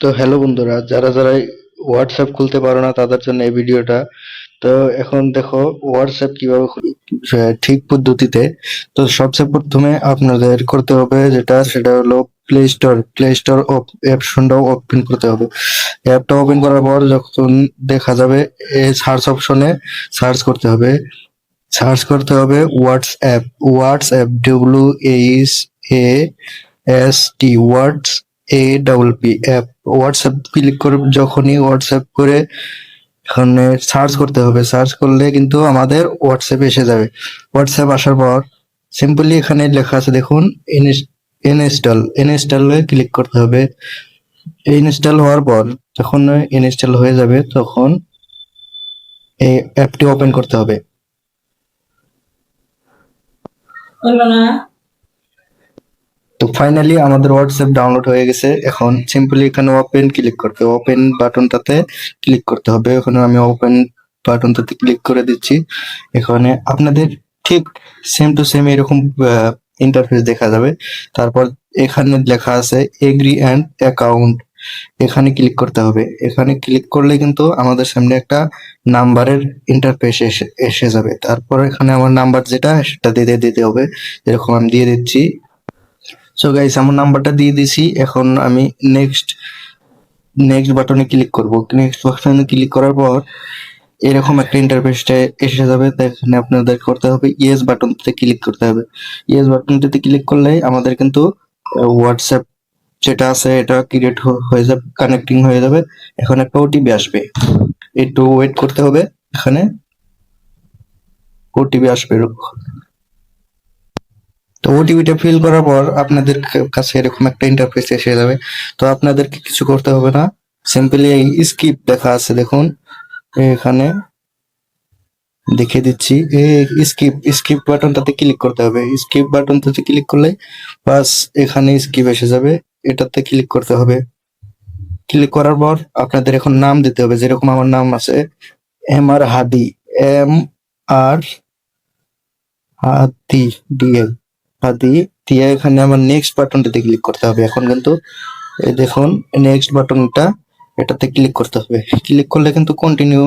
তো হ্যালো বন্ধুরা, যারা যারা হোয়াটসঅ্যাপ খুলতে পারো না তাদের জন্য এই ভিডিওটা। তো এখন দেখো হোয়াটসঅ্যাপ কীভাবে ঠিক পদ্ধতিতে। তো সবচেয়ে প্রথমে আপনাদের করতে হবে যেটা, সেটা হলো প্লে স্টোর প্লে স্টোর অপশনটাও ওপেন করতে হবে। অ্যাপটা ওপেন করার পর যখন দেখা যাবে এই সার্চ অপশনে সার্চ করতে হবে। সার্চ করতে হবে WhatsApp WhatsApp W H A S T words A double P app WhatsApp click করে, যখনই হোয়াটসঅ্যাপ করে এখানে সার্চ করতে হবে। সার্চ করলে কিন্তু আমাদের হোয়াটসঅ্যাপ এসে যাবে। হোয়াটসঅ্যাপ আসার পর সিম্পলি এখানে লেখা আছে, দেখুন ইনস্টল ইনস্টলে ক্লিক করতে হবে। ইনস্টল হওয়ার পর যখন ইনস্টল হয়ে যাবে, তখন এই অ্যাপটি ওপেন করতে হবে। না। তো ফাইনালি আমাদের হোয়াটসঅ্যাপ ডাউনলোড হয়ে গেছে। এখন সিম্পলি এখানে ওপেন ক্লিক করতে ওপেন বাটনটাতে ক্লিক করতে হবে। এখানে আমি ওপেন বাটনটাতে ক্লিক করে দিচ্ছি। এখানে আপনাদের ঠিক সেম টু সেম এরকম ইন্টারফেস দেখা যাবে। তারপর এখানে লেখা আছে এগ্রি অ্যান্ড অ্যাকাউন্ট এখানে ক্লিক করতে হবে। এখানে ক্লিক করলে কিন্তু আমাদের সামনে একটা নাম্বারের ইন্টারফেস এসে এসে যাবে। তারপর এখানে আমার নাম্বার যেটা, সেটা দিতে দিতে হবে। এরকম আমি দিয়ে দিচ্ছি। সো গাইস আমার নাম্বারটা দিয়ে দিছি। এখন আমি নেক্সট নেক্সট বাটনে ক্লিক করব। নেক্সট বাটনে ক্লিক করার পর এরকম একটা ইন্টারফেসটা এসে যাবে। এখানে আপনাদের করতে হবে ইয়েস বাটনটাতে ক্লিক করতে হবে। ইয়েস বাটনটাতে ক্লিক করলে আমাদের কিন্তু হোয়াটসঅ্যাপ যেটা আছে, এটা ক্রিয়েট হয়ে যাবে কানেক্টিং হয়ে যাবে। এখন একটা ওটিপি আসবে। একটু ওয়েট করতে হবে। এখানে ওটিপি আসবে এরকম। তো ওটিপিটা ফিল করার পর আপনাদের কাছে এরকম একটা ইন্টারফেস এসে যাবে। তো আপনাদেরকে কিছু করতে হবে না। সিম্পলি এই স্কিপ লেখা আছে, দেখুন। এখানে দেখে দিচ্ছি। এই স্কিপ স্কিপ বাটনটাতে ক্লিক করতে হবে। স্কিপ বাটনটাতে ক্লিক করলে বাস এখানে স্কিপ এসে যাবে। এটাতে ক্লিক করতে হবে। ক্লিক করার পর আপনাদের এখন নাম দিতে হবে। যেরকম আমার নাম আছে M R Hadi M R Hadi DL Hadi দিয়ে এখানে আমার নেক্সট বাটনটাতে ক্লিক করতে হবে। এখন কিন্তু দেখুন নেক্সট বাটনটা এটাতে ক্লিক করতে হবে। ক্লিক করলে কিন্তু কন্টিনিউ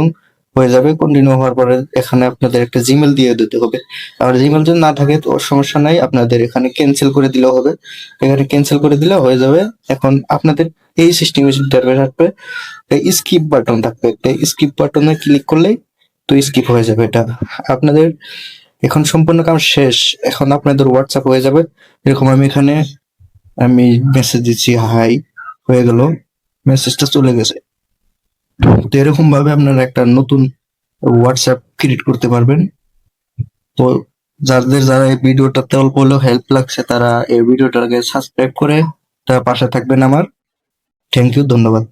হয়ে যাবে। কন্টিনিউ হওয়ার পরে এখানে আপনাদের একটা জিমেল দিয়ে দিতে হবে। আর জিমেল যদি না থাকে, তো সমস্যা নাই। আপনাদের এখানে ক্যান্সেল করে দিলেও হবে। এখানে ক্যান্সেল করে দিলে হয়ে যাবে। এখন আপনাদের এই সিস্টেমে আসবে স্কিপ বাটন থাকবে স্কিপ বাটনে ক্লিক করলেই তো স্কিপ হয়ে যাবে এটা। আপনাদের এখন সম্পূর্ণ কাম শেষ। এখন আপনাদের হোয়াটসঅ্যাপ হয়ে যাবে। এরকম আমি এখানে আমি মেসেজ দিচ্ছি হাই হয়ে গেল। মেসেজটা চলে গেছে। তো এরকম ভাবে আপনারা একটা নতুন হোয়াটসঅ্যাপ ক্রিয়েট করতে পারবেন। তো যাদের যারা এই ভিডিওটাতে অল্প হলেও হেল্প লাগছে, তারা এই ভিডিওটাকে সাবস্ক্রাইব করে তার পাশে থাকবেন আমার। থ্যাংক ইউ ধন্যবাদ।